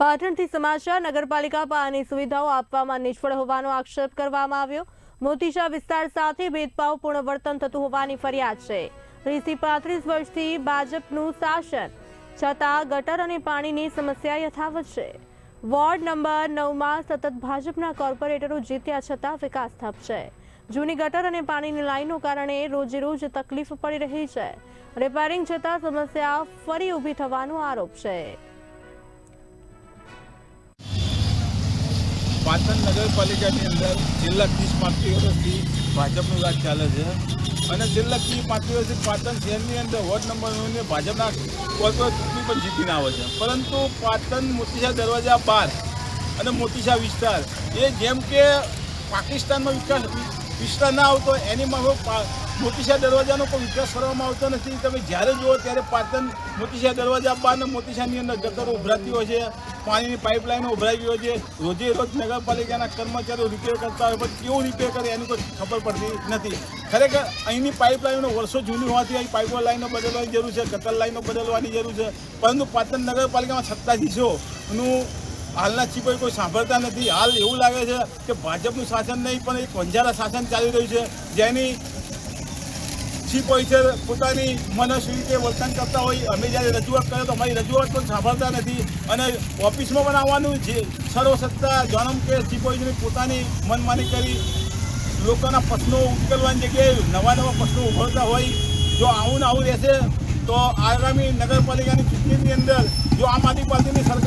પાટણથી સમાચાર, નગરપાલિકા પાયાની સુવિધાઓ આપવામાં નિષ્ફળ હોવાનો આક્ષેપ કરવામાં આવ્યો. મોતીશા વિસ્તાર સાથે ભેદભાવપૂર્ણ વર્તન થતું હોવાની ફરિયાદ છે. ત્રીસથી પાંત્રીસ વર્ષથી ભાજપનું શાસન, છતાં ગટર અને પાણીની સમસ્યા યથાવત છે. વોર્ડ નંબર નવમાં સતત ભાજપના કોર્પોરેટરો જીત્યા છતાં વિકાસ થપ છે. જૂની ગટર અને પાણીની લાઈનો કારણે રોજે રોજ તકલીફ પડી રહી છે. રિપેરિંગ છતાં સમસ્યા ફરી ઊભી થવાનો આરોપ છે. પાટણ નગરપાલિકાની અંદર છેલ્લા ત્રીસ પાંત્રીસ વર્ષથી ભાજપનું રાજ ચાલે છે. અને છેલ્લા ત્રીસ પાંત્રીસ વર્ષથી પાટણ શહેરની અંદર વોર્ડ નંબર નવને ભાજપના કોર્પોરેટ ચૂંટણી પણ જીતીને આવે છે. પરંતુ પાટણ મોતીશા દરવાજા બાર અને મોતીશા વિસ્તાર એ જેમ કે પાકિસ્તાનમાં વિકાસ વિસ્તાર ના આવતો એની માફક મોતીશા દરવાજાનો કોઈ વિકાસ કરવામાં આવતો નથી. તમે જ્યારે જુઓ ત્યારે પાટણ મોતીશા દરવાજા બાર અને મોતીશાની અંદર ગટરો ઉભરાતી હોય છે. પાણીની પાઇપલાઇનો ઉભરાઈ ગયો છે. રોજે રોજ નગરપાલિકાના કર્મચારીઓ રિપેર કરતા હોય, પણ કેવું રિપેર કરે એની કોઈ ખબર પડતી નથી. ખરેખર અહીંની પાઇપલાઇનો વર્ષો જૂની હોવાથી અહીં પાઇપો લાઈનો બદલવાની જરૂર છે કતર લાઈનો બદલવાની જરૂર છે. પરંતુ પાટણ નગરપાલિકામાં સત્તાધીશોનું હાલના ચીપોઈ કોઈ સાંભળતા નથી. હાલ એવું લાગે છે કે ભાજપનું શાસન નહીં, પણ એક વંજારા શાસન ચાલી રહ્યું છે. જેની ચીફ ઓફિસર પોતાની મનસ્વી રીતે વર્તન કરતા હોય, અમે જ્યારે રજૂઆત કરે તો અમારી રજૂઆત પણ સાંભળતા નથી. અને ઓફિસમાં પણ આવવાનું છે સર્વસત્તા જન્મ કે ચીફ ઓફિસરની પોતાની મનમાની કરી લોકોના પ્રશ્નો ઉકેલવાની જગ્યાએ નવા નવા પ્રશ્નો ઉભરતા હોય, જો આવું ને આવું રહેશે, તો આગામી નગરપાલિકાની ચૂંટણીની અંદર જો આમ આદમી પાર્ટીની સરકાર